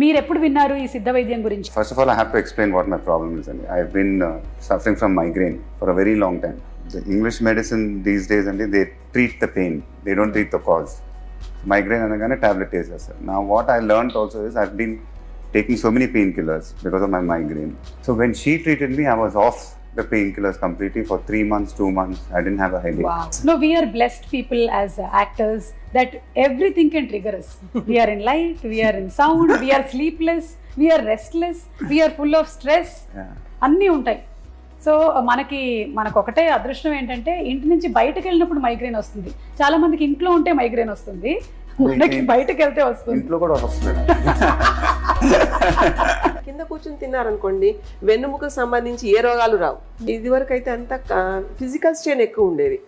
మీరు ఎప్పుడు విన్నారు ఈ సిద్ధ వైద్యం గురించి First of all, I have to explain what my problem is. And I've been uh, suffering from migraine for a very long time. The English medicine these days, and they treat the pain. They don't treat the cause. Migraine అనగానే tablet వేసేస్తారు. Now what I learned also is I've been taking so many painkillers because of my migraine. So when she treated me, I was off the painkillers completely for three months, two months. I didn't have a headache. No, we are blessed people as uh, actors that everything can trigger us. we are in light, we are in sound, we are sleepless, we are restless, we are full of stress. Yeah. అన్నీ ఉంటాయి so మనకి మనకు ఒకటే అదృష్టం ఏంటంటే ఇంటి నుంచి బయటకు వెళ్ళినప్పుడు మైగ్రేన్ వస్తుంది చాలా మందికి ఇంట్లో ఉంటే మైగ్రేన్ వస్తుంది మనకి బయటకు వెళ్తే వస్తుంది ఇంట్లో కూడా వస్తుంది కింద కూర్చుని తిన్నారనుకోండి వెన్నుముకకు సంబంధించి ఏ రోగాలు రావు. ఇది వరకు అయితే అంత ఫిజికల్ స్ట్రెయిన్ ఎక్కువ ఉండేది.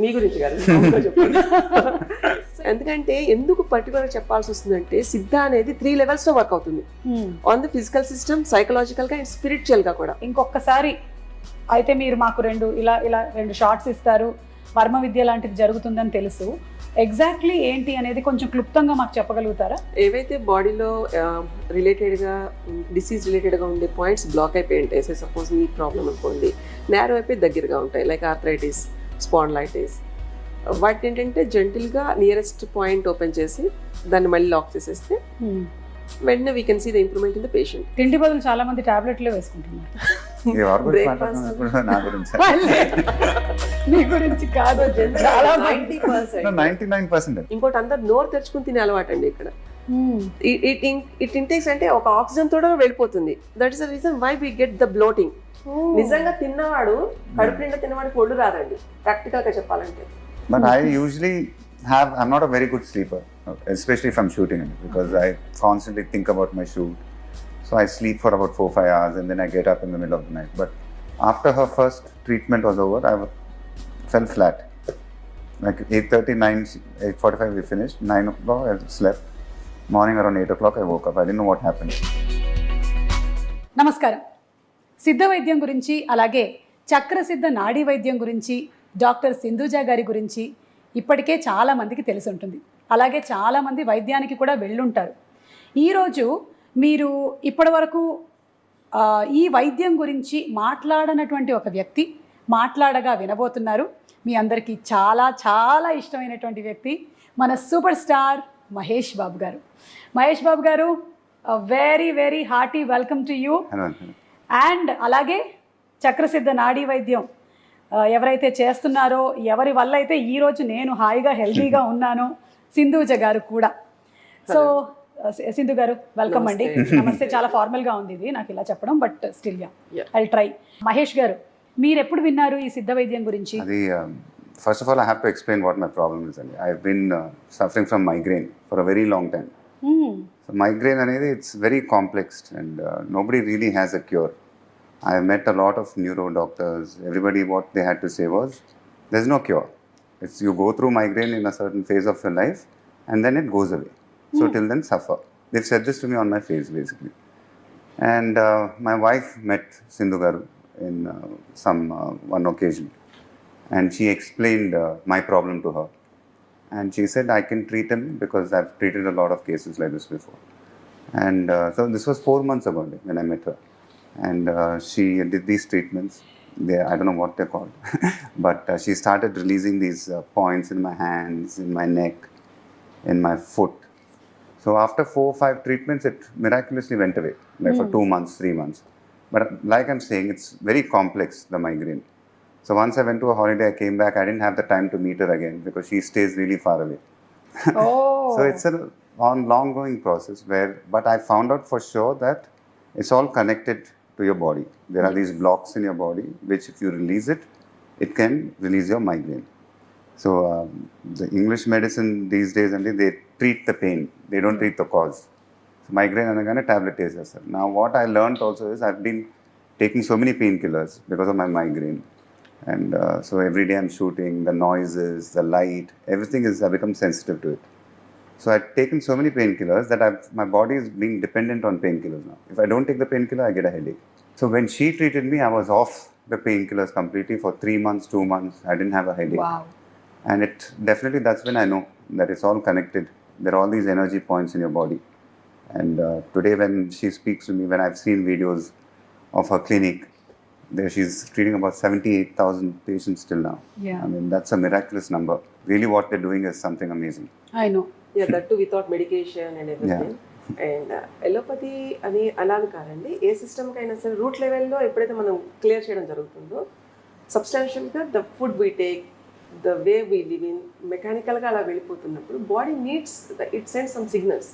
మీ గురించి కాదు ఎందుకంటే ఎందుకు పర్టికులర్ చెప్పాల్సి వస్తుందంటే సిద్ధ అనేది త్రీ లెవెల్స్లో వర్క్ అవుతుంది. ఆన్ ద ఫిజికల్ సిస్టమ్ సైకలాజికల్గా అండ్ స్పిరిచువల్గా కూడా. ఇంకొకసారి అయితే మీరు మాకు రెండు ఇలా ఇలా రెండు షార్ట్స్ ఇస్తారు. వర్మ విద్య లాంటిది జరుగుతుందని తెలుసు. ఎగ్జాక్ట్లీ ఏంటి అనేది కొంచెం క్లుప్తంగా మాకు చెప్పగలుగుతారా? ఏవైతే బాడీలో రిలేటెడ్గా డిసీజ్ రిలేటెడ్గా ఉండే పాయింట్స్ బ్లాక్ అయిపోయి ఉంటాయి. సే సపోజ్ మీ ప్రాబ్లం అనుకోండి. నేరో అయిపోయి దగ్గరగా ఉంటాయి. లైక్ ఆర్థరైటిస్ స్పాండ్లైటిస్ వాటి ఏంటంటే జెంటిల్గా నియరెస్ట్ పాయింట్ ఓపెన్ చేసి దాన్ని మళ్ళీ లాక్ చేసేస్తే వెంటనే we can see the improvement in the patient తిండి బదులు చాలా మంది టాబ్లెట్లే వేసుకుంటున్నారు. ఎవరి గురించి Breakfast. మాట్లాడుతున్నారు నా గురించి. మీ గురించి కాదు చాలా మంది. నైన్టీ నైన్ పర్సెంట్ ఇంకోటి అందరు నోరు తెరుచుకుని తినే అలవాటు అండి ఇక్కడ Hmm. ఇట్ ఇట్ ఇంటేక్స్ అంటే ఒక ఆక్సిజన్ తోడ వెళ్ళిపోతుంది. That is the reason why we get the bloating నిజంగా తిన్నవాడు కడుపు నిండా తిన్నవాడికి ఒళ్ళు రాదండి. ప్రాక్టికల్గా చెప్పాలంటే I usually have, I'm not a very good sleeper, especially if I'm shooting it, because I constantly think about my shoot. So I sleep for about four, five hours and then I get up in the middle of the night. But after her first treatment was over, I fell flat. Like 8.30, 9, 8.45 we finished, 9 o'clock I slept. Morning around 8 o'clock I woke up. I didn't know what happened. నమస్కారం సిద్ధ వైద్యం గురించి అలాగే చక్రసిద్ధ నాడీ వైద్యం గురించి doctor Sindhuja గారి గురించి ఇప్పటికే చాలామందికి తెలిసి ఉంటుంది అలాగే చాలామంది వైద్యానికి కూడా వెళ్ళుంటారు ఈరోజు మీరు ఇప్పటివరకు ఈ వైద్యం గురించి మాట్లాడనటువంటి ఒక వ్యక్తి మాట్లాడగా వినబోతున్నారు. మీ అందరికీ చాలా చాలా ఇష్టమైనటువంటి వ్యక్తి మన super star Mahesh Babu garu. Mahesh Babu garu very very hearty welcome to you. And అలాగే చక్రసిద్ధ నాడీ వైద్యం ఎవరైతే చేస్తున్నారో ఎవరి వల్ల అయితే ఈరోజు నేను హాయిగా హెల్తీగా ఉన్నానో సింధూజ గారు కూడా. సో సింధు గారు వెల్కమ్ అండి నమస్తే చాలా ఫార్మల్గా ఉంది ఇది నాకు ఇలా చెప్పడం but still yeah. I try Mahesh garu మీరు ఎప్పుడు విన్నారు ఈ సిద్ధ వైద్యం గురించి um, I have to explain what my problem is. Adi. I've been uh, suffering from migraine for a very long time. Hmm. So migraine అనేది it's very complex and uh, nobody really has a cure. I met a lot of neuro doctors. Everybody, what they had to say was, there's no cure. It's you go through migraine in a certain phase of your life, and then it goes away. So till then, suffer. They've said this to me on my face, basically. And uh, my wife met Sindhu Garu in uh, some uh, one occasion, and she explained uh, my problem to her. And she said, I can treat him because I've treated a lot of cases like this before. And uh, so this was four months ago when I met her. And uh, she did these treatments. They, I don't know what they're called, but uh, she started releasing these uh, points in my hands, in my neck, in my foot. So after four or five treatments, it miraculously went away, like for hmm. two months, three months. But like I'm saying, it's very complex, the migraine. So once I went to a holiday, I came back, I didn't have the time to meet her again because she stays really far away. Oh So oh. it's a on long going process where, but I found out for sure that it's all connected to your body. There are hmm. these blocks in your body which, if you release it, it can release your migraine. So um, the English medicine these days only they treat the pain, they don't treat the cause. So migraine to tablet is Now what I learned also is I've been taking so many painkillers because of my migraine, and uh, so every day I'm shooting the noises, the light, everything is I become sensitive to it. So I've taken so many painkillers that I've, my body is being dependent on painkillers now. If I don't take the painkiller, I get a headache. So when she treated me, I was off the painkillers completely for three months, two months. I didn't have a headache. Wow. And it definitely, that's when I know that it's all connected. There are all these energy points in your body. And uh, today, when she speaks to me, when I've seen videos of her clinic, there she's treating about 78,000 patients till now. Yeah. I mean, that's a miraculous number. Really, what they're doing is something amazing. I know yeah that to without medication and everything and allopathy uh, అని అలా అని కాదండి ఏ సిస్టమ్కి అయినా సరే route లెవెల్లో ఎప్పుడైతే మనం క్లియర్ చేయడం జరుగుతుందో సబ్స్టాన్షియల్గా the food we take the way we live in మెకానికల్గా అలా వెళ్ళిపోతున్నప్పుడు body needs it send some signals.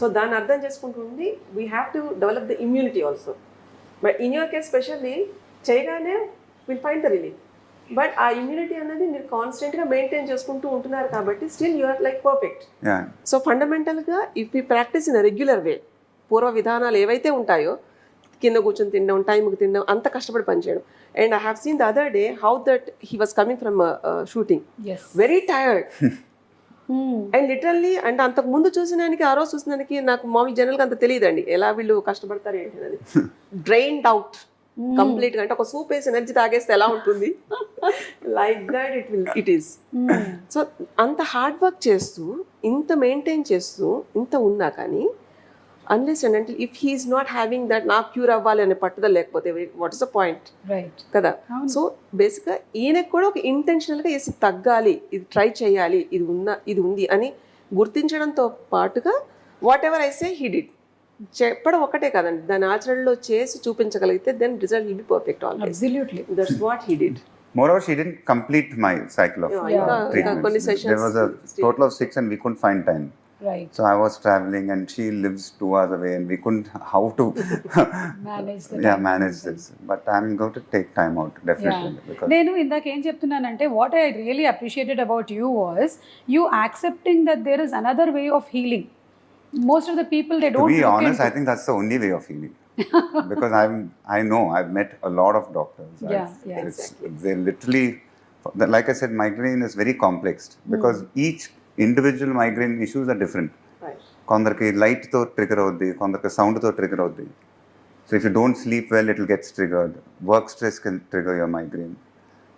So దాన్ని అర్థం చేసుకుంటుంది we have to develop the immunity also but in your case specially చేయగానే will find the relief but ఆ immunity అనేది మీరు కాన్స్టెంట్గా మెయింటైన్ చేసుకుంటూ ఉంటున్నారు కాబట్టి still you are like perfect. So ఫండమెంటల్గా if you practice in regular way పూర్వ విధానాలు ఏవైతే ఉంటాయో కింద కూర్చొని తినడం టైంకి తినడం అంత కష్టపడి పనిచేయడం and I have seen the other day how that he was coming from shooting very tired. And literally అంటే అంతకు ముందు చూసినానికి ఆ రోజు చూసినానికి నాకు మామూలు జనరల్గా అంత తెలియదండి. ఎలా వీళ్ళు కష్టపడతారు ఏంటి అనేది. డ్రైన్డ్ అవుట్ కంప్లీట్గా అంటే ఒక సూప్ వేసి ఎనర్జీ తాగేస్తే ఎలా ఉంటుంది? Like that it will it is so అంత హార్డ్ వర్క్ చేస్తూ ఇంత మెయింటైన్ చేస్తూ ఇంత ఉన్నా కానీ అన్లెస్ అండ్ అంటే if he's not having that నాకు క్యూర్ అవ్వాలి అనే పట్టుదల లేకపోతే what is the point right కదా. సో బేసిక్గా ఈయనకు కూడా ఒక ఇంటెన్షనల్గా వేసి తగ్గాలి ఇది ట్రై చేయాలి ఇది ఉన్న ఇది ఉంది అని గుర్తించడంతో పాటుగా whatever I say he did చెప్పడం ఒకటే కదండి. దాని ఆచరణలో చేసి చూపించగలిగితే then result will be perfect always absolutely that's what he did Moreover, she didn't complete my cycle of Yeah, treatments. There was a total of six, and we couldn't find time. Right So I was traveling, and she lives two hours away, and we couldn't how to manage yeah manage this. But I'm going to take time out definitely because నేను ఇందాక ఏం చెప్తున్నానంటే what I really appreciated about you was you accepting that there is another way of healing most of the people they to don't be honest, I think that's the only way of healing. because I'm I know I've met a lot of doctors. Yeah, I've- yeah. it's, They literally, like I said, migraine is very complex because each individual migraine issues are different. కొందరికి లైట్తో trigger అవుద్ది కొందరికి సౌండ్తో trigger అవుద్ది. So if you don't sleep well it will gets triggered work stress can trigger your migraine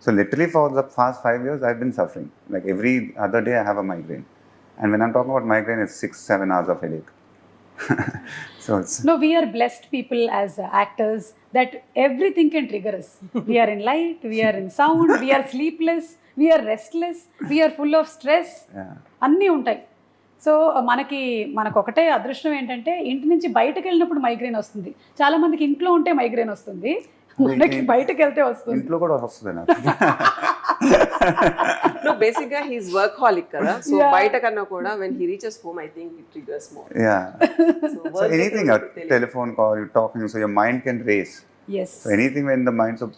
so literally for the past five years I been suffering like every other day I have a migraine and when I'm talking about migraine it's six seven hours of headache so it's No, we are blessed people as uh, actors that everything can trigger us. We are in light, we are in sound, we are sleepless, we are restless, we are full of stress. అన్నీ ఉంటాయి. So మనకి మనకు ఒకటే అదృష్టం ఏంటంటే ఇంటి నుంచి బయటకు వెళ్ళినప్పుడు మైగ్రేన్ వస్తుంది. చాలా మందికి ఇంట్లో ఉంటే మైగ్రేన్ వస్తుంది. మనకి బయటకు వెళ్తే వస్తుంది. ఇంట్లో కూడా వస్తుంది no basic గా హీస్ వర్క్ హాలిక్ కదా సో. బయట కన్నా కూడా when he reaches home I think it triggers more yeah so so anything telephone call you talking so your mind can race. Yes So anything when the mind so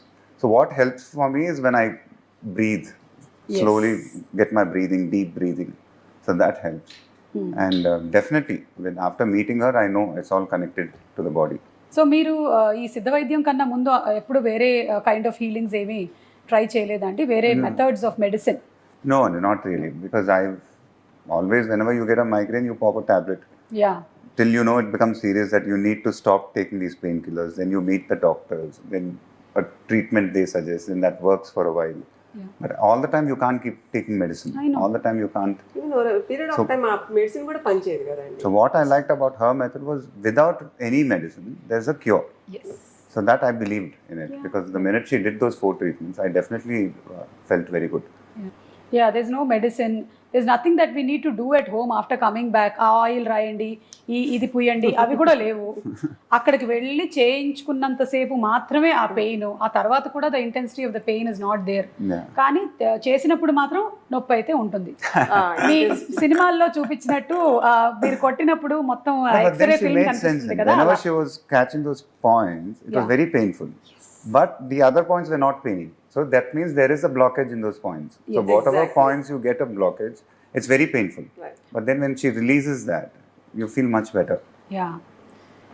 so what helps for me is when I breathe. Yes. slowly, get my breathing, deep breathing. So that helps. And uh, definitely, when after meeting her, I know it's all connected to the body. So మీరు ఈ సిద్ధ వైద్యం కన్నా ముందు ఎప్పుడు వేరే kind of healings ఏమి try చేయలేదండి వేరే methods of medicine No, no, not really, because I've always whenever you get a migraine, you pop a tablet yeah till you know it becomes serious that you need to stop taking these painkillers. Then you meet the doctors. Then a treatment they suggest, and that works for a while. Yeah. But all the time you can't keep taking medicine. I know. All the time you can't. Even over a period of so, time, medicine would punch So what I liked about her method was without any medicine, there's a cure. Yes. So that I believed in it yeah. because the minute she did those four treatments, I definitely uh, felt very good. Yeah. yeah, there's no medicine. There's nothing that we need to do at home after coming back. Ah, oil, oil, rayandi. ఈ ఇది పుయ్యండి అవి కూడా లేవు అక్కడికి వెళ్ళి చేయించుకున్నంతసేపు మాత్రమే ఆ పెయిన్ ఆ తర్వాత కూడా the intensity of the pain is not there. కానీ చేసినప్పుడు మాత్రం నొప్పి అయితే ఉంటుంది మీ సినిమాల్లో చూపించినట్టు ఆ, మీరు కొట్టినప్పుడు మొత్తం ఎక్స్రే sense. కనిపిస్తుంది then. కదా Whenever అలా. she was catching those points, it was Yeah. very painful. But the other points were not paining. So that means there is a blockage in those points. So Yes. whatever Exactly. points you get a blockage, it's very painful. Right. But then when she releases that, you feel much better. Yeah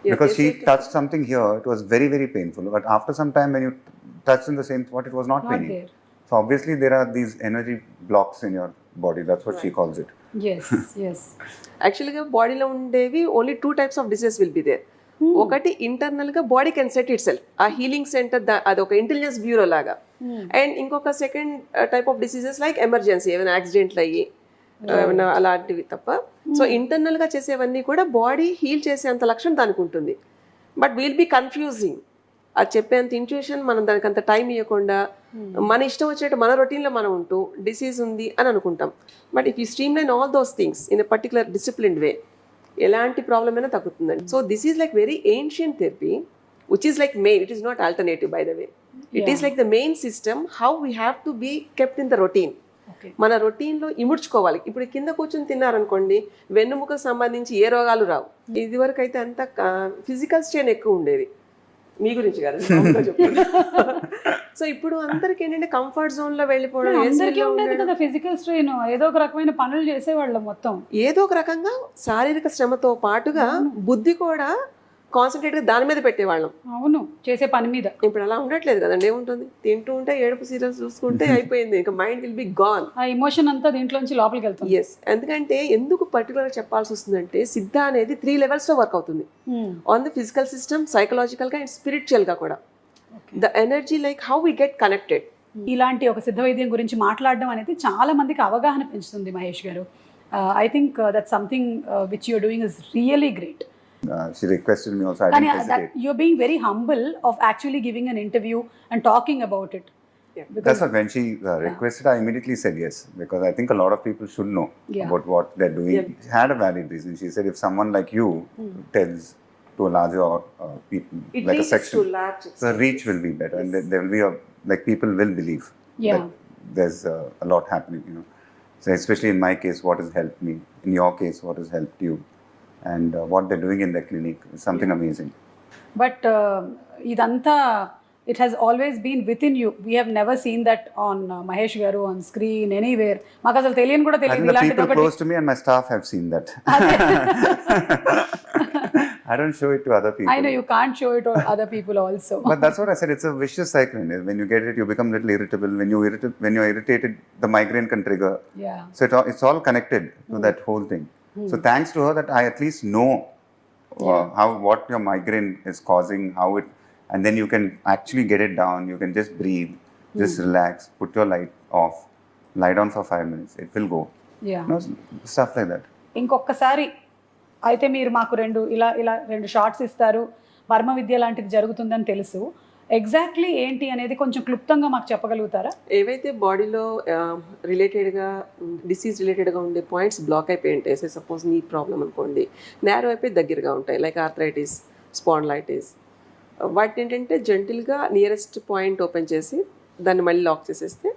because she touched something here, it was very, very painful. But after some time, when you t- touched in the same spot, it was not, not paining. There So obviously, there are these energy blocks in your body. That's what she calls it. Yes yes యాక్చువల్గా బాడీలో ఉండేవి only two types of disease will be there ఒకటి internal గా body can set itself ah healing center అది ఒక intelligence bureau లాగా and ఇంకొక second type of diseases like emergency ఏమైనా యాక్సిడెంట్లు అయ్యి ఏమైనా అలాంటివి తప్ప సో ఇంటర్నల్గా చేసేవన్నీ కూడా బాడీ హీల్ చేసేంత లక్షణం దానికి ఉంటుంది బట్ విల్ బీ కన్ఫ్యూజింగ్ అది చెప్పేంత ఇంట్యూషన్ మనం దానికి అంత టైం ఇవ్వకుండా మన ఇష్టం వచ్చినట్టు మన రొటీన్లో మనం ఉంటూ డిసీజ్ ఉంది అని అనుకుంటాం. But if you streamline all those things in a particular disciplined way ఎలాంటి ప్రాబ్లం అయినా తగ్గుతుందండి. So this is like very ancient therapy which is like main it is not alternative by the way it is like the main system how we have to be kept in the routine మన రొటీన్లో ఇముడ్చుకోవాలి. ఇప్పుడు కింద కూర్చొని తిన్నారనుకోండి వెన్నుముకకు సంబంధించి ఏ రోగాలు రావు. ఇది వరకు అయితే అంత ఫిజికల్ స్ట్రెయిన్ ఎక్కువ ఉండేది. మీ గురించి కాదు. సో ఇప్పుడు అందరికి ఏంటంటే కంఫర్ట్ జోన్లో వెళ్ళిపోవడం అందరికీ ఉండేది. కదా ఫిజికల్ స్ట్రెయిన్. ఏదో ఒక రకమైన పనులు చేసేవాళ్ళం మొత్తం. ఏదో ఒక రకంగా శారీరక శ్రమతో పాటుగా బుద్ధి కూడా కాన్సన్ట్రేట్గా దాని మీద పెట్టేవాళ్ళం. అవును చేసే పని మీద. ఇప్పుడు అలా ఉండట్లేదు కదండి ఏముంటుంది? తింటూ ఉంటే ఏడుపు సీరియల్స్ చూసుకుంటే అయిపోయింది ఇంకా మైండ్ విల్ బి గాన్. ఆ ఎమోషన్ అంతా దీంట్లోంచి లోపలికి వెళ్తుంది. ఎస్ ఎందుకంటే ఎందుకు పర్టికులర్ చెప్పాల్సి వస్తుందంటే సిద్ధ అనేది త్రీ లెవెల్స్లో వర్క్ అవుతుంది. ఆన్ ది ఫిజికల్ సిస్టమ్ సైకలాజికల్గా అండ్ స్పిరిచువల్గా కూడా. The energy like how we get connected ఇలాంటి ఒక సిద్ధ వైద్యం గురించి మాట్లాడడం అనేది చాలా మందికి అవగాహన పెంచుతుంది Mahesh garu. I think that something which you're doing is really great Uh, she requested me also. I didn't hesitate. that, you're being very humble of actually giving an interview and talking about it. Yeah. That's what when she uh, requested, I immediately said yes because I think a lot of people should know Yeah. about what they're doing. Yeah. She had a valid reason. She said if someone like you hmm. tells to a larger uh, people, It like a section, large. the reach will be better and there, there will be a like people will believe. Yeah. There's uh, a lot happening, you know. So especially in my case, what has helped me? In your case, what has helped you? and uh, what they're doing in the clinic is something amazing. But ఇదంతా it has always been within you we have never seen that on Mahesh garu on screen anywhere మాకు అసలు తెలియని కూడా I తెలియదు think the ఇలాంటిది people ఒకటి close to me and my staff have seen that. I don't show it to other people. I know you can't show it other people also But that's what I said. It's a vicious cycle. in it. When you get it, you become a little irritable. When you irrit- when you're irritated, the migraine can trigger. Yeah So it all, it's all connected to that whole thing. So thanks to her that I at least know uh, how what your migraine is causing, how it, and then you can actually get it down. You can just breathe, just relax, put your light off, lie down for five minutes. It will go. Yeah You know, stuff like that. ఇంకొకసారి అయితే మీరు మాకు రెండు ఇలా ఇలా రెండు shorts ఇస్తారు వర్మ విద్య లాంటిది జరుగుతుందని తెలుసు ఎగ్జాక్ట్లీ ఏంటి అనేది కొంచెం క్లుప్తంగా మాకు చెప్పగలుగుతారా? ఏవైతే బాడీలో రిలేటెడ్గా డిసీజ్ రిలేటెడ్గా ఉండే పాయింట్స్ బ్లాక్ అయిపోయి ఉంటాయి. సే సపోజ్ నీ ప్రాబ్లం అనుకోండి. నేరో అయిపోయి దగ్గరగా ఉంటాయి. లైక్ ఆర్థరైటిస్ స్పాండ్లైటిస్ వాటిని ఏంటంటే జెంటిల్గా నియరెస్ట్ పాయింట్ ఓపెన్ చేసి దాన్ని మళ్ళీ లాక్ చేసేస్తే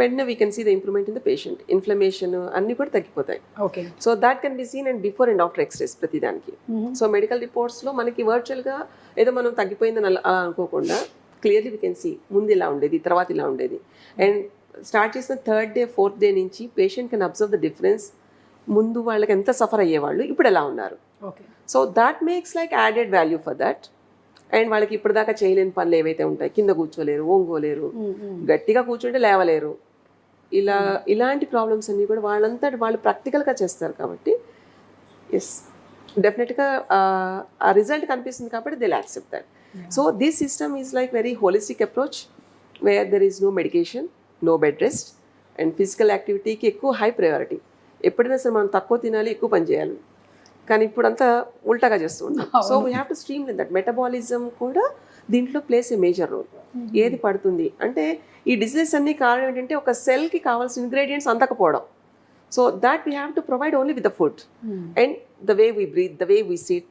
వెంటనే we can see the improvement in the patient inflammation అన్నీ కూడా తగ్గిపోతాయి. Okay so that can be seen and before and after X-rays ప్రతిదానికి సో మెడికల్ రిపోర్ట్స్లో మనకి వర్చువల్గా ఏదో మనం తగ్గిపోయిందని అలా అనుకోకుండా క్లియర్లీ వీ కెన్ సీ ముందు ఇలా ఉండేది తర్వాత ఇలా ఉండేది. అండ్ స్టార్ట్ చేసిన థర్డ్ డే ఫోర్త్ డే నుంచి patient can observe the difference ముందు వాళ్ళకి ఎంత సఫర్ అయ్యేవాళ్ళు ఇప్పుడు ఎలా ఉన్నారు? Okay so that makes like added value for that and వాళ్ళకి ఇప్పటిదాకా చేయలేని పనులు ఏవైతే ఉంటాయి కింద కూర్చోలేరు ఓంగోలేరు గట్టిగా కూర్చుంటే లేవలేరు. ఇలా ఇలాంటి ప్రాబ్లమ్స్ అన్నీ కూడా వాళ్ళంతా వాళ్ళు ప్రాక్టికల్గా చేస్తారు కాబట్టి ఎస్ డెఫినెట్గా ఆ రిజల్ట్ కనిపిస్తుంది కాబట్టి they accept that so this system is like very holistic approach where there is no medication no bed rest and physical యాక్టివిటీకి ఎక్కువ హై ప్రయారిటీ ఎప్పుడైనా సరే మనం తక్కువ తినాలి ఎక్కువ పని చేయాలి. కానీ ఇప్పుడు అంతా ఉల్టాగా చేస్తూ ఉంటాం so we have to stream that metabolism కూడా దీంట్లో ప్లేస్ ఏ మేజర్ రోల్ ఏది పడుతుంది? అంటే ఈ డిసీజెస్ అన్ని కారణం ఏంటంటే ఒక సెల్కి కావాల్సిన ingredients అందకపోవడం. So that we have to provide only with the food and the way we breathe the way we sit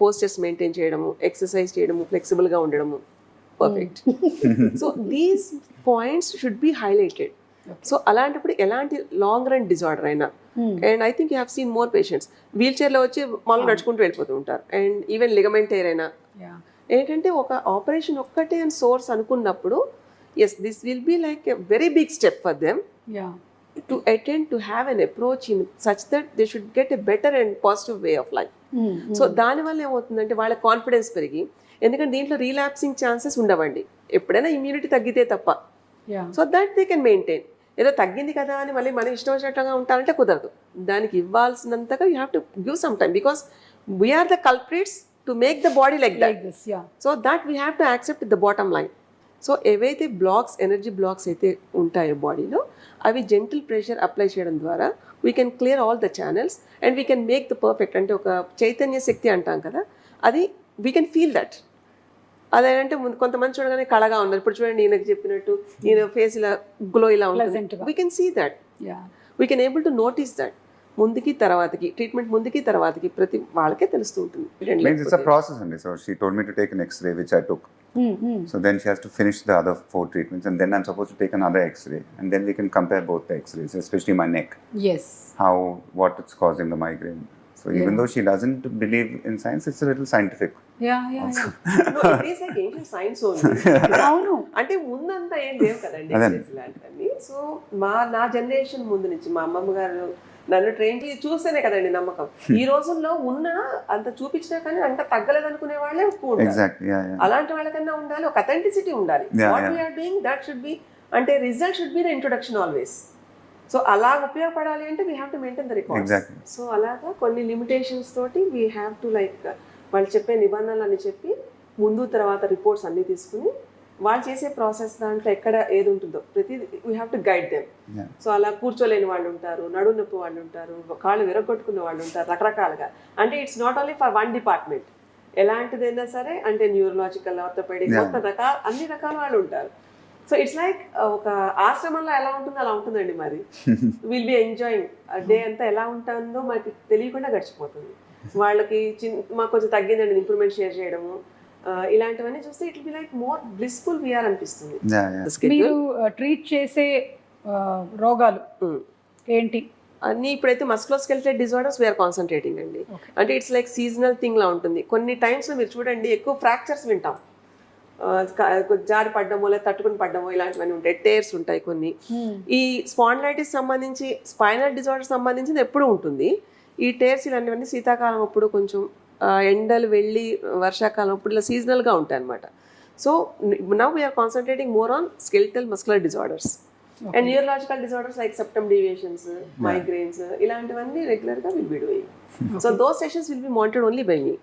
postures maintain చేయడము ఎక్సర్సైజ్ చేయడము ఫ్లెక్సిబుల్గా ఉండడము. Perfect so these points should be highlighted so అలాంటప్పుడు ఎలాంటి long run disorder అయినా and I think you have seen more patients wheel చైర్లో వచ్చి మామూలు నడుచుకుంటూ వెళ్ళిపోతూ ఉంటారు. అండ్ ఈవెన్ లిగమెంట్ యా ఏంటంటే ఒక ఆపరేషన్ ఒక్కటే అని సోర్స్ అనుకున్నప్పుడు yes this will be like a very big step for them to attend to have an approach in such that they should get a better and positive way of life so దానివల్ల ఏమవుతుందంటే వాళ్ళ confidence పెరిగి ఎందుకంటే దీంట్లో రీలాప్సింగ్ chances ఉండవండి. ఎప్పుడైనా immunity తగ్గితే తప్ప. So that they can maintain ఏదో తగ్గింది కదా అని మళ్ళీ మన ఇష్టం వచ్చినట్టుగా ఉంటారంటే కుదరదు. దానికి ఇవ్వాల్సినంతగా you have to give some time because we're the culprits to make the body like that so that we have to accept the bottom line. So ఏవైతే బ్లాక్స్ ఎనర్జీ బ్లాక్స్ అయితే ఉంటాయో బాడీలో అవి జెంటిల్ ప్రెషర్ అప్లై చేయడం ద్వారా we can clear all the channels and we can make the perfect అంటే ఒక చైతన్య శక్తి అంటాం కదా అది వీ కెన్ ఫీల్ దట్ అదేంటే ముందు కొంతమంది చూడగానే కళగా ఉన్నారు ఇప్పుడు చూడండి ఈయనకు చెప్పినట్టు ఈయన ఫేస్ ఇలా గ్లో ఇలా ఉంటుంది. We can see that yeah we can able to notice that ముందుకి తర్వాతకి ట్రీట్మెంట్ ముందుకి తర్వాతకి ప్రతి వాళ్ళకే తెలుస్తూ ఉంటుంది Means it's a process only. So she told me to take an X-ray, which I took. So then she has to finish the other four treatments, and then I'm supposed to take another X-ray, and then we can compare both the X-rays, especially my neck, yes how what it's causing the migraine. So even though she doesn't believe in science, it's a little scientific. Science అవును అంటే ముందంతా ఏం లేవు కదండి ఇలాంటివన్నీ so మా నా generation ముందు నుంచి మా అమ్మమ్మ గారు నన్ను ట్రైన్ చేసి చూస్తేనే కదండి నమ్మకం ఈ రోజుల్లో ఉన్న అంత చూపించినా కానీ అంత తగ్గలేదు అనుకునే వాళ్ళే ఎక్కువ ఉంటారు Exactly. Yeah. Yeah. అలాంటి వాళ్ళకన్నా ఉండాలి ఒక అథెంటిసిటీ ఉండాలి Yeah, what yeah. We're doing that should be అంటే result should be the introduction always so అలా ఉపయోగపడాలి అంటే we have to maintain the record. So అలాగా కొన్ని లిమిటేషన్స్ తోటి వీ హ్యావ్ టు లైక్ వాళ్ళు చెప్పే నిబంధనలు అని చెప్పి ముందు తర్వాత రిపోర్ట్స్ అన్ని తీసుకుని వాళ్ళు చేసే ప్రాసెస్ దాంట్లో ఎక్కడ ఏది ఉంటుందో ప్రతి we have to guide them. So అలా కూర్చోలేని వాళ్ళు ఉంటారు నడు నొప్పి వాళ్ళు ఉంటారు కాళ్ళు విరగొట్టుకున్న వాళ్ళు ఉంటారు రకరకాలుగా అంటే it's not only for one department ఎలాంటిదైనా సరే అంటే న్యూరలాజికల్ ఆర్థోపెడిక్. మొత్తం రకాల అన్ని రకాల వాళ్ళు ఉంటారు సో ఇట్స్ లైక్ ఒక ఆశ్రమంలో ఎలా ఉంటుందో అలా ఉంటుందండి మరి. విల్ బి ఎంజాయింగ్ డే అంతా ఎలా ఉంటుందో మనకి తెలియకుండా గడిచిపోతుంది. వాళ్ళకి చిన్ మాకు కొంచెం తగ్గిందండి ఇంప్రూవ్మెంట్ షేర్ చేయడము. ఇలాంటివన్నీ చూస్తే it be like more blissful we're అనిపిస్తుంది. మీరు ట్రీట్ చేసే రోగాలు Mm. ఏంటి? అన్ని ఇప్పుడైతే మస్కులోస్కెల్టెడ్ డిజార్డర్స్ వీఆర్ కాన్సన్ట్రేటింగ్ అండి. అంటే ఇట్స్ లైక్ సీజనల్ థింగ్ లా ఉంటుంది. కొన్ని టైమ్స్ మీరు చూడండి ఎక్కువ ఫ్రాక్చర్స్ వింటాం. జారి పడ్డమో లేదా తట్టుకుని పడ్డమో ఇలాంటివన్నీ ఉంటాయి. టేర్స్ ఉంటాయి కొన్ని. ఈ స్పాండిలైటిస్ సంబంధించి స్పైనల్ డిజార్డర్ సంబంధించింది ఎప్పుడు ఉంటుంది. ఈ టేర్స్ ఇలాంటివన్నీ శీతాకాలం అప్పుడు కొంచెం ఎండలు వెళ్ళి వర్షాకాలం అప్పుడు ఇలా సీజనల్గా ఉంటాయి అనమాట so now we are concentrating more on skeletal muscular disorders. And neurological disorders like septum deviations migraines ఇలాంటివన్నీ రెగ్యులర్గా will be doing. So though sessions will be monitored only by me.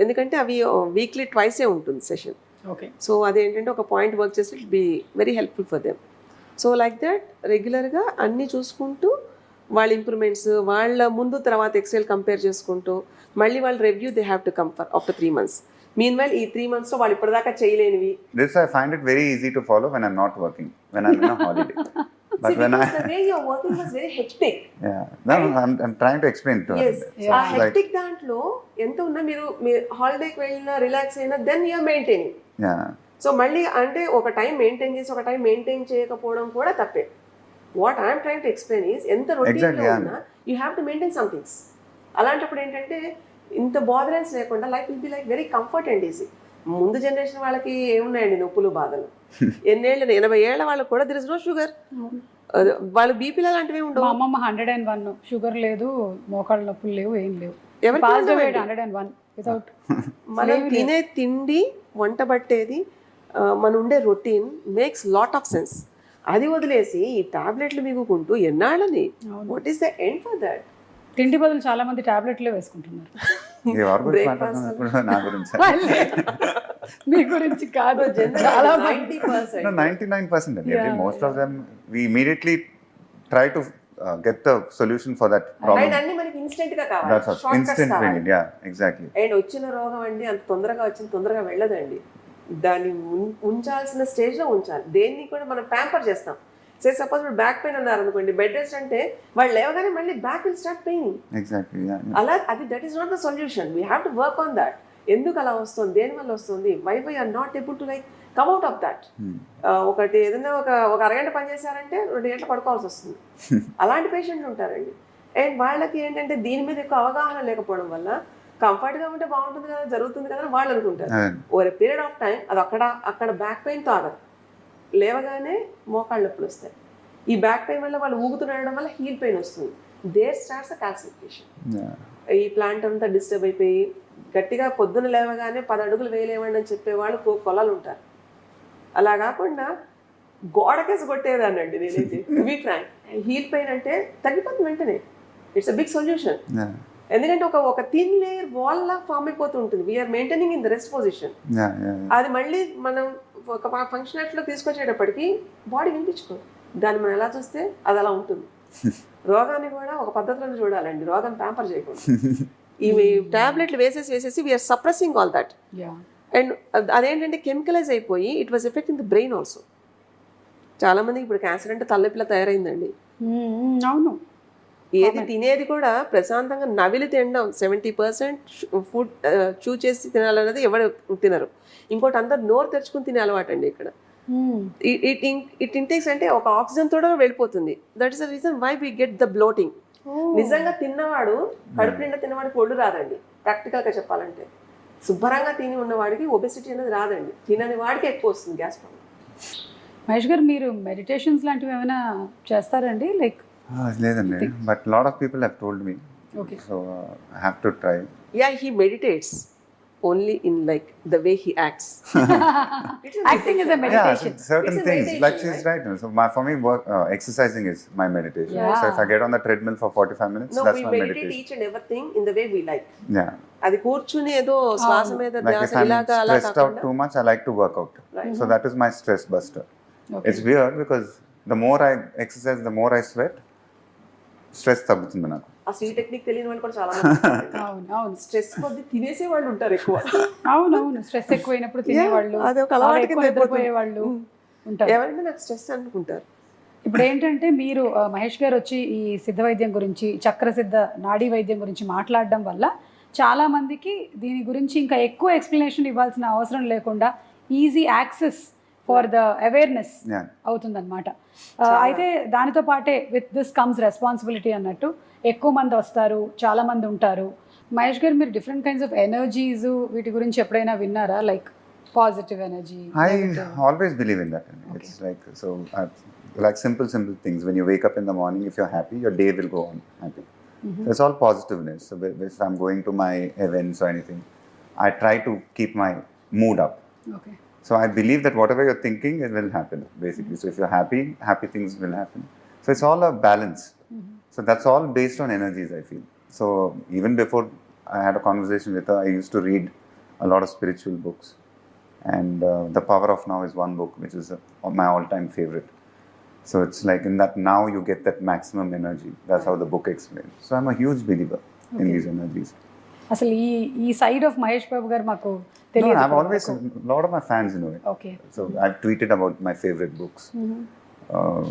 ఎందుకంటే అవి వీక్లీ ట్వైసే ఉంటుంది session okay so అదేంటంటే ఒక point work చేస్తే it be very helpful for them so like that రెగ్యులర్గా అన్నీ చూసుకుంటూ వాళ్ళ ఇంప్రూవ్మెంట్స్ వాళ్ళ ముందు తర్వాత ఎక్సెల్ కంపేర్ చేసుకుంటూ మళ్ళీ వాళ్ళు review they have to come for after three months mean while ఈ త్రీ మంత్స్లో వాళ్ళు ఇప్పటిదాకా చేయలేనివి. Find it very easy to follow when I'm not working, when I'm in a holiday. But See, when I, the way you're working was very hectic. yeah, no, no, I'm, I'm trying to explain to her. Yes. So ఆ hectic దాంట్లో ఎంత ఉన్నా మీరు మీరు హాలిడేకి వెళ్ళినా relax అయినా then you are maintaining yeah, so మళ్ళీ అంటే ఒక టైం మెయింటైన్ చేసి ఒక టైం మెయింటైన్ చేయకపోవడం కూడా తప్పే what I'm train to explain is ఎంత రొటీన్లో. ఉన్నా you have to maintain somethings అలాంటప్పుడు ఏంటంటే ఇంత బాదరెన్స్ లేకుండా life will be like very comfort and easy ముందు జనరేషన్ వాళ్ళకి ఏమున్నాయండి నొప్పులు బాధలు? ఎన్నేళ్ళు ఎనభై ఏళ్ళ వాళ్ళకి కూడా దిర్ ఇస్ నో షుగర్ వాళ్ళు బీపీలు అలాంటివి మా ఉండవు. అమ్మమ్మ హండ్రెడ్ అండ్ వన్ షుగర్ లేదు మోకాళ్ళ నొప్పులు లేవు ఏం లేవు. హండ్రెడ్ అండ్ వన్ వితౌట్ మనం తినే తిండి వంట పట్టేది మన ఉండే routine makes lot of sense అది వదిలేసి ఈ టాబ్లెట్లు మిగుకుంటూ ఎన్నాళ్ళని. What is the end for that తిండి బదులు చాలా మంది టాబ్లెట్లే వేసుకుంటున్నారు. నా గురించి. మీ గురించి కాదు చాలా మంది. Ninety percent. No, 99% and every, Yeah, most of them, we immediately try to uh, get the solution for that problem. And అన్ని మనకి ఇన్స్టెంట్గా కావాలి. We need, yeah, exactly. And వచ్చిన రోగం అండి అంత తొందరగా వచ్చింది తొందరగా వెళ్ళదండి. దాన్ని ఉంచాల్సిన స్టేజ్లో ఉంచాలి. దేన్ని కూడా మనం ప్యాంపర్ చేస్తాం. సే సపోజ్ ఇప్పుడు బ్యాక్ పెయిన్ అన్నారు అనుకోండి బెడ్ రెస్ట్ అంటే వాళ్ళు లేవగానే మళ్ళీ back will start pain yeah. అలా అది that is not the solution we have to work on that ఎందుకు అలా వస్తుంది? దేని వల్ల వస్తుంది? Why why are not able to like come out of that. ఒకటి ఏదైనా ఒక ఒక అరగంట పని చేశారంటే రెండు గంటలు పడుకోవాల్సి వస్తుంది. అలాంటి పేషెంట్లు ఉంటారండి. అండ్ వాళ్ళకి ఏంటంటే దీని మీద ఎక్కువ అవగాహన లేకపోవడం వల్ల కంఫర్ట్గా ఉంటే బాగుంటుంది కదా జరుగుతుంది కదా అని వాళ్ళు అనుకుంటారు. ఓవర్ పీరియడ్ ఆఫ్ టైం అది అక్కడ అక్కడ బ్యాక్ పెయిన్తో ఆగదు. లేవగానే మోకాళ్ళ నొప్పులు వస్తాయి. ఈ బ్యాక్ పెయిన్ వల్ల వాళ్ళు ఊగుతుండడం వల్ల హీల్ పెయిన్ వస్తుంది. There starts yeah. ఈ ప్లాంట్ అంతా డిస్టర్బ్ అయిపోయి గట్టిగా పొద్దున లేవగానే పది అడుగులు వేయలేమండి అని చెప్పేవాళ్ళు కో- కొలాలు ఉంటారు. అలా కాకుండా గోడకేసి కొట్టేదానండి నేనైతే. వి ఫ్రాంక్ హీల్ పెయిన్ అంటే తగ్గిపోతుంది వెంటనే. ఇట్స్ అ బిగ్ సొల్యూషన్ ఎందుకంటే ఒక ఒక థిన్ లేయర్ వాల్ లా ఫామ్ అయిపోతూ ఉంటుంది. We are maintaining in the rest position. అది మళ్ళీ మనం ఒక ఫంక్షనాలిటీలో తీసుకొచ్చేటప్పటికి బాడీ వినిపించుకోదు. దాన్ని మనం ఎలా చూస్తే అది అలా ఉంటుంది. రోగాన్ని కూడా ఒక పద్ధతిలో చూడాలండి. రోగం ప్యాంపర్ చేయకూడదు. ఇవి టాబ్లెట్లు వేసేసి వేసేసి we are suppressing all that yeah and అదేంటంటే కెమికలైజ్ అయిపోయి it was effect in the brain also చాలా మందికి ఇప్పుడు క్యాన్సర్ అంటే తలనొప్పిలా తయారైందండి. అవును. ఏది తినేది కూడా ప్రశాంతంగా నవిలి తినడం సెవెంటీ పర్సెంట్ ఫుడ్ చూ చేసి తినాలన్నది ఎవరు తినరు. ఇంకోటి అందరు నోరు తెరుచుకుని తినే అలవాటు అండి ఇక్కడ. ఇట్ ఇట్ ఇంటేక్స్ అంటే ఒక ఆక్సిజన్ తోడ వెళ్ళిపోతుంది. That is the reason why we get the bloating నిజంగా తిన్నవాడు కడుపు నిండా తిన్నవాడికి ఒళ్ళు రాదండి. ప్రాక్టికల్గా చెప్పాలంటే. శుభ్రంగా తిని ఉన్నవాడికి ఒబెసిటీ అనేది రాదండి. తినని వాడికి ఎక్కువ వస్తుంది గ్యాస్ ప్రాబ్లం. మహేష్ గారు మీరు మెడిటేషన్స్ లాంటివి ఏమైనా చేస్తారండి? లైక్ లేదండి but lot of people have told me okay so I have to try yeah he meditates only in like the way he acts acting is a Yeah, meditation certain It's a things. meditation, Like she's right. So my, for me, work, uh, exercising is my meditation. So if Yeah. I get on the treadmill for 45 minutes, no that's we my meditate meditation. Each and everything in the way we like Yeah. అది కూర్చుని ఏదో శ్వాస మీద Like ధ్యాస if I'm ఇలాగా అలా stressed out కాకుండా too much, I like to work out. Right. So that is my stress buster. Okay It's weird because the more I exercise, the more I sweat, stress తగ్గుతుంది నాకు. Technique తెలియని వాళ్ళు కూడా చాలా మంది ఉంటారు. అవును అవును. స్ట్రెస్ కొద్ది తినేసే వాళ్ళు ఉంటారు ఎక్కువ. అవును అవును. స్ట్రెస్ ఎక్కువైనప్పుడు తినేవాళ్ళు అది ఒక అలవాటు ఎక్కువ కింద అయిపోతుంది. నిద్రపోయే వాళ్ళు ఉంటారు. ఎవరైనా నాకు స్ట్రెస్ అనుకుంటారు. ఇప్పుడు ఏంటంటే మీరు ఆ, మహేష్ గారు వచ్చి ఈ సిద్ధ వైద్యం గురించి చక్ర సిద్ధ నాడీ వైద్యం గురించి మాట్లాడడం వల్ల చాలా మందికి దీని గురించి ఇంకా ఎక్కువ ఎక్స్ప్లెనేషన్ ఇవ్వాల్సిన అవసరం లేకుండా easy access for the awareness అవుతుంది అనమాట అయితే దానితో పాటే విత్ దిస్ కమ్స్ రెస్పాన్సిబిలిటీ అన్నట్టు ఎక్కువ మంది వస్తారు చాలా మంది ఉంటారు. మహేష్ గారు మీరు డిఫరెంట్ కైండ్స్ ఆఫ్ ఎనర్జీస్ వీటి గురించి ఎప్పుడైనా విన్నారా? Like positive energy I always believe in that it's like so like simple simple things when you wake up in the morning if you are happy your day will go on happy it's all positiveness so if I going to my events or anything I try to keep my mood up okay So I believe that whatever you're thinking, it will happen. Basically, so if you're happy, happy things will happen. So it's all a balance. So that's all based on energies. I feel. So even before I had a conversation with her, I used to read a lot of spiritual books. And uh, The Power of Now is one book which is uh, my all time favorite. So it's like in that now you get that maximum energy. That's how the book explains. So I'm a huge believer in these energies. అసలు ఈ ఈ side of Mahesh Babu గారు మాకు తెలియదు always, a lot of my fans know it. Okay So I've tweeted about my favorite books. Uh,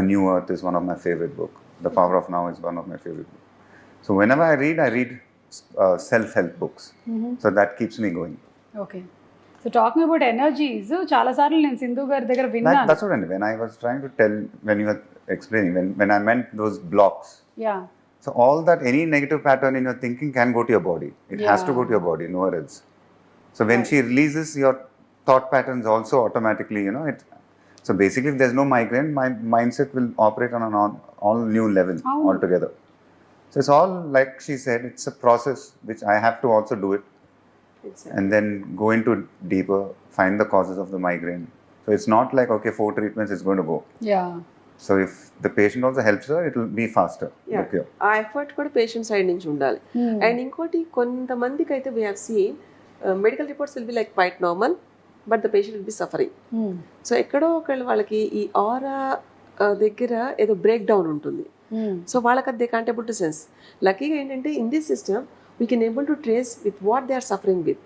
a New Earth is one of my favorite book. The Power of Now is one of my favorite books. So whenever I read, I read uh, self-help books. So that keeps me going. Okay so talking about energies చాలా సార్లు నేను సింధు గారి దగ్గర విన్నాను what I mean. When I was trying to tell, when you were explaining, when, when I meant those blocks. Yeah So all that, any negative pattern in your thinking can go to your body. It has to go to your body, nowhere else. So when she releases your thought patterns also automatically, you know, it. So basically, if there's no migraine, my mindset will operate on an all, all new level Oh. altogether. So it's all like she said, it's a process which I have to also do it and then go into deeper, find the causes of the migraine. So it's not like okay, four treatments is going to go. Yeah So if the patient also helps her, it will be faster. the Yeah. cure. ఆ effort కూడా patient side నుంచి ఉండాలి. And ఇంకోటి కొంతమందికి అయితే we have seen medical reports will be like quite normal but the patient will be suffering so ఎక్కడో ఒకళ్ళు వాళ్ళకి ఈ ఆరా దగ్గర ఏదో బ్రేక్ డౌన్ ఉంటుంది. సో వాళ్ళకి అది దే కాంట్ టు సెన్స్ లక్కీగా ఏంటంటే in this system we can able to trace with what they are suffering with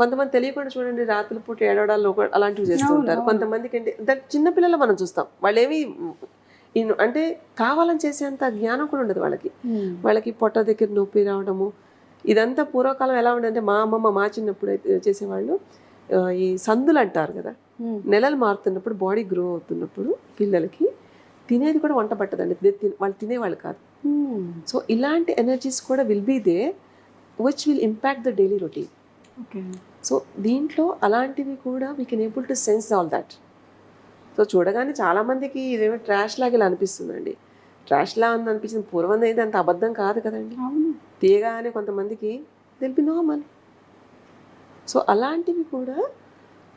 కొంతమంది తెలియకుండా చూడండి రాత్రి పూట ఏడవడాలు అలాంటివి చేస్తూ ఉంటారు. కొంతమందికి ఏంటి దట్ చిన్న పిల్లలు మనం చూస్తాం. వాళ్ళు ఏమి అంటే కావాలని చేసేంత జ్ఞానం కూడా ఉండదు వాళ్ళకి. వాళ్ళకి పొట్ట దగ్గర నొప్పి రావడము ఇదంతా పూర్వకాలం ఎలా ఉండదంటే మా అమ్మమ్మ మా చిన్నప్పుడు అయితే చేసేవాళ్ళు ఈ సందులు అంటారు కదా నెలలు మారుతున్నప్పుడు బాడీ గ్రో అవుతున్నప్పుడు పిల్లలకి తినేది కూడా వంట పట్టదండి. వాళ్ళు తినేవాళ్ళు కాదు. సో ఇలాంటి ఎనర్జీస్ కూడా will be they which will impact the daily routine. So దీంట్లో అలాంటివి కూడా we can able to sense all that so చూడగానే చాలామందికి ఇదేమో ట్రాష్ లాగా ఇలా అనిపిస్తుందండి. ట్రాష్ లా అని అనిపించింది. పూర్వం అయితే అంత అబద్ధం కాదు కదండి. తీయగానే కొంతమందికి బి నార్మల్ సో అలాంటివి కూడా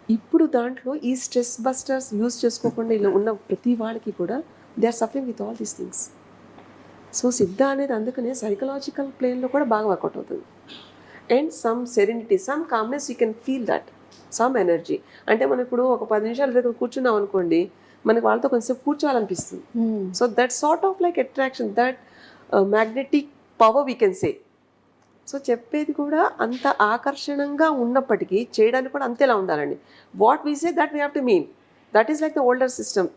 ఇప్పుడు దాంట్లో ఈ స్ట్రెస్ బస్టర్స్ యూజ్ చేసుకోకుండా ఇలా ఉన్న ప్రతి వాళ్ళకి కూడా they are suffering with all these things so Siddha అనేది అందుకనే సైకలాజికల్ ప్లేన్లో కూడా బాగా వర్కౌట్ అవుతుంది. And some serenity some calmness you can feel that some energy అంటే మనం ఇప్పుడు ఒక పది నిమిషాల దగ్గర కూర్చున్నాం అనుకోండి మనకి వాళ్ళతో కొంచెం కూర్చోవాలనిపిస్తుంది. Hmm. So that sort of like attraction that magnetic power we can say so చెప్పేది కూడా అంత ఆకర్షణంగా ఉన్నప్పటికీ చేయడానికి కూడా అంతేలా ఉండాలండి. What we say that we have to mean that is like the older system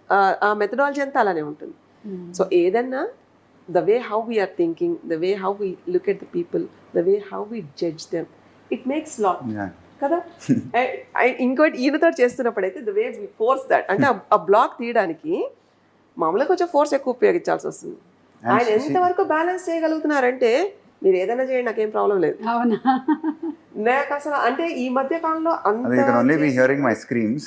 ఆ మెథడాలజీ అంతా అలానే ఉంటుంది. Hmm. సో ఏదన్నా the way how we are thinking the way how we look at the people the way how we judge them it makes Yeah. కదా? And ఇంకోటి ఈయనతో చేస్తున్నప్పుడైతే the way we force that అంటే ఆ- black తీయడానికి మామూలుగా కొంచెం force ఎక్కువ ఉపయోగించాల్సి వస్తుంది. And ఆయన ఎంతవరకు బ్యాలెన్స్ చేయగలుగుతున్నారంటే మీరు ఏదైనా చేయండి నాకేం ప్రాబ్లం లేదు. అవునా? నాకు అసలు అంటే ఈ మధ్య కాలంలో And you can only be అంత hearing my screams.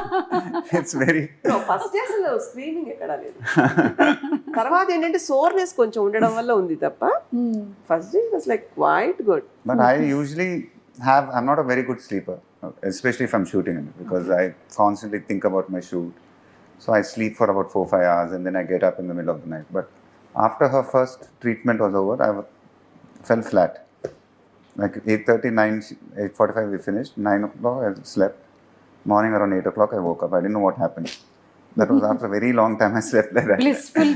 it's very. First అసలు స్క్రీనింగ్ ఎక్కడ లేదు. తర్వాత ఏంటంటే సోర్నెస్ కొంచెం ఉండడం వల్ల ఉంది తప్ప Hmm. First day was like quite good But I usually have, I'm not a very good sleeper, especially if I'm shooting, because I constantly think about my shoot. So I sleep for about four, five hours and then I get up in the middle of the night. But after her first treatment was over, I w- fell flat. Like 8.30, 9, 8.45 we finished, 9 o'clock I slept. Morning around 8 o'clock I woke up. I didn't know what happened. That was after a very long time I slept like that. Blissful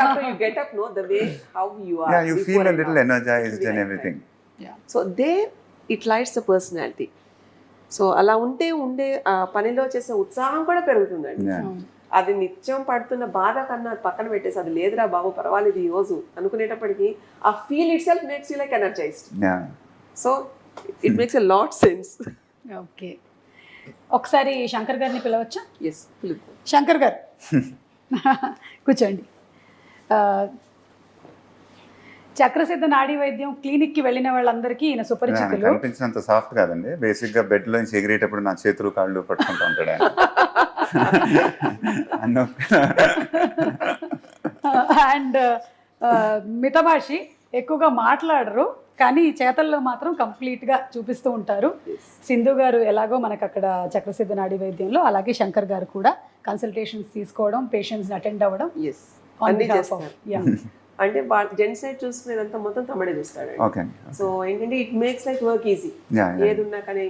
after you get up no the way how you are Yeah, you feel a little energized and everything. So they it lights the personality so అలా ఉంటే ఉండే ఆ పనిలో చేసే ఉత్సాహం కూడా పెరుగుతుందండి Yeah. అది నిత్యం పడుతున్న బాధ కన్నా అది పక్కన పెట్టేసి అది లేదురా బాబు పర్వాలేదు ఈ రోజు అనుకునేటప్పటికి ఆ feel itself makes you like energised Yeah. So it makes a lot sense okay ఒకసారి శంకర్ గారిని పిలవచ్చా? ఎస్ శంకర్ గారు. కూర్చోండి. చక్రసిద్ధ నాడీ వైద్యం క్లినిక్కి వెళ్ళిన వాళ్ళందరికీ ఈయన సుపరిచితులు. కనిపించినంత సాఫ్ట్ కాదండి. బేసిక్గా బెడ్ లోంచి ఎగిరేటప్పుడు నా చేతులు కాళ్ళు పట్టుకుంటూ ఉంటాడు అండ్ మితభాషి ఎక్కువగా మాట్లాడరు. కానీ చేతల్లో మాత్రం కంప్లీట్గా చూపిస్తూ ఉంటారు. సింధు గారు ఎలాగో మనకు అక్కడ చక్రసిద్ధ నాడీ వైద్యంలో అలాగే శంకర్ గారు కూడా కన్సల్టేషన్స్ తీసుకోవడం పేషెంట్స్ని అటెండ్ అవ్వడం. అంటే జెంట్ సైడ్ చూసుకునేదంతా మొత్తం తమ్ముడే చూస్తాడు ఓకే సో ఏంటంటే it makes like work easy ఏది ఉన్నా కానీ